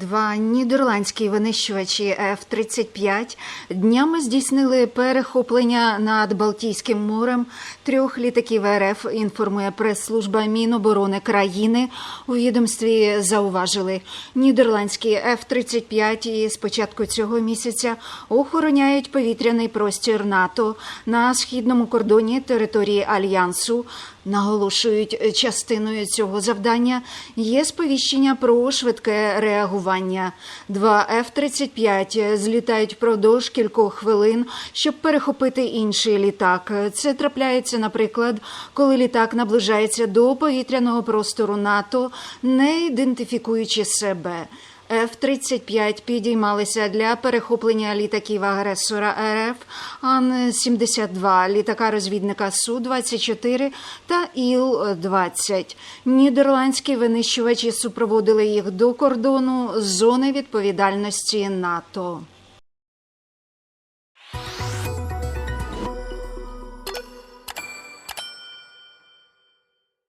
Два нідерландські винищувачі F-35 днями здійснили перехоплення над Балтійським морем трьох літаків РФ, інформує прес-служба Міноборони країни. У відомстві зауважили, нідерландські F-35 і з початку цього місяця охороняють повітряний простір НАТО на східному кордоні території Альянсу. Наголошують, частиною цього завдання є сповіщення про швидке реагування. Два F-35 злітають впродовж кількох хвилин, щоб перехопити інший літак. Це трапляється, наприклад, коли літак наближається до повітряного простору НАТО, не ідентифікуючи себе. F-35 підіймалися для перехоплення літаків агресора РФ Ан-72, літака розвідника Су-24 та Іл-20. Нідерландські винищувачі супроводили їх до кордону зони відповідальності НАТО.